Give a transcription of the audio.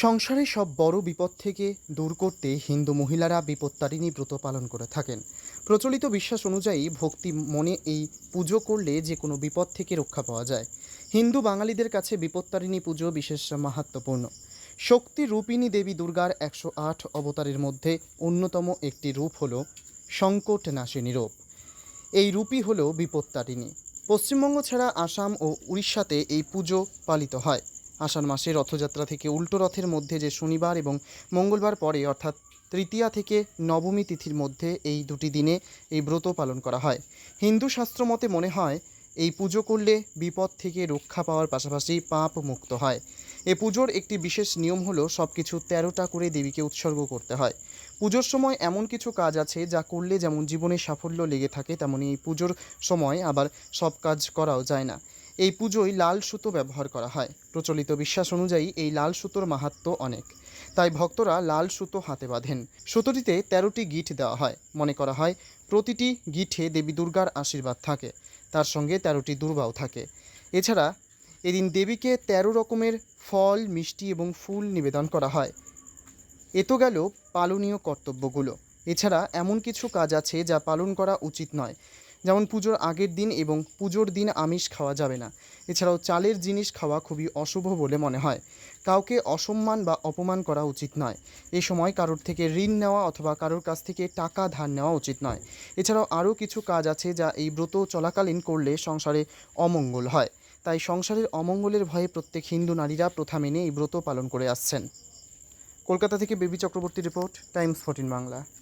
সংসারে সব বড় বিপদ থেকে দূর করতে হিন্দু মহিলারা বিপত্তারিণী ব্রত পালন করে থাকেন। প্রচলিত বিশ্বাস অনুযায়ী ভক্তি মনে এই পুজো করলে যে কোনো বিপদ থেকে রক্ষা পাওয়া যায়। হিন্দু বাঙালিদের কাছে বিপত্তারিণী পুজো বিশেষ মাহাত্মপূর্ণ। শক্তি রূপিণী দেবী দুর্গার একশো আট অবতারের মধ্যে অন্যতম একটি রূপ হল সংকট নাশিনী রূপ। এই রূপই হল বিপত্তারিণী। পশ্চিমবঙ্গ ছাড়া আসাম ও উড়িষ্যাতে এই পুজো পালিত হয়। আষাঢ় মাসে রথযাত্রা থেকে উল্টো রথের মধ্যে যে শনিবার এবং মঙ্গলবার পরে অর্থাৎ তৃতীয়া থেকে নবমী তিথির মধ্যে এই দুটি দিনে এই ব্রত পালন করা হয়। হিন্দু শাস্ত্র মতে মনে হয়, এই পুজো করলে বিপদ থেকে রক্ষা পাওয়ার পাশাপাশি পাপ মুক্ত হয়। এ পুজোর একটি বিশেষ নিয়ম হলো সব কিছু তেরোটা করে দেবীকে উৎসর্গ করতে হয়। পুজোর সময় এমন কিছু কাজ আছে যা করলে যেমন জীবনে সাফল্য লেগে থাকে, তেমনি এই পুজোর সময় আবার সব কাজ করাও যায় না। এই পুজোয় লাল সুতো ব্যবহার করা হয়। প্রচলিত বিশ্বাস অনুযায়ী এই লাল সুতোর মাহাত্ম্য অনেক। তাই ভক্তরা লাল সুতো হাতে বাঁধেন। সুতোটিতে তেরোটি গিট দেওয়া হয়। মনে করা হয়, প্রতিটি গিঠে দেবী দুর্গার আশীর্বাদ থাকে। তার সঙ্গে তেরোটি দুর্বাও থাকে। এছাড়া এদিন দেবীকে তেরো রকমের ফল, মিষ্টি এবং ফুল নিবেদন করা হয়। এ তো গেল পালনীয় কর্তব্যগুলো। এছাড়া এমন কিছু কাজ আছে যা পালন করা উচিত নয়। যেমন পুজোর আগের দিন এবং পুজোর দিন আমিষ খাওয়া যাবে না। এছাড়াও চালের জিনিস খাওয়া খুবই অশুভ বলে মনে হয়। কাউকে অসম্মান বা অপমান করা উচিত নয়। এই সময় কারোর থেকে ঋণ নেওয়া অথবা কারোর কাছ থেকে টাকা ধার নেওয়া উচিত নয়। এছাড়াও আরও কিছু কাজ আছে যা এই ব্রত চলাকালীন করলে সংসারে অমঙ্গল হয়। তাই সংসারের অমঙ্গলের ভয়ে প্রত্যেক হিন্দু নারীরা প্রথা মেনে এই ব্রত পালন করে আসছেন। কলকাতা থেকে Baby Chakraborty report, Times fourteen Bangla.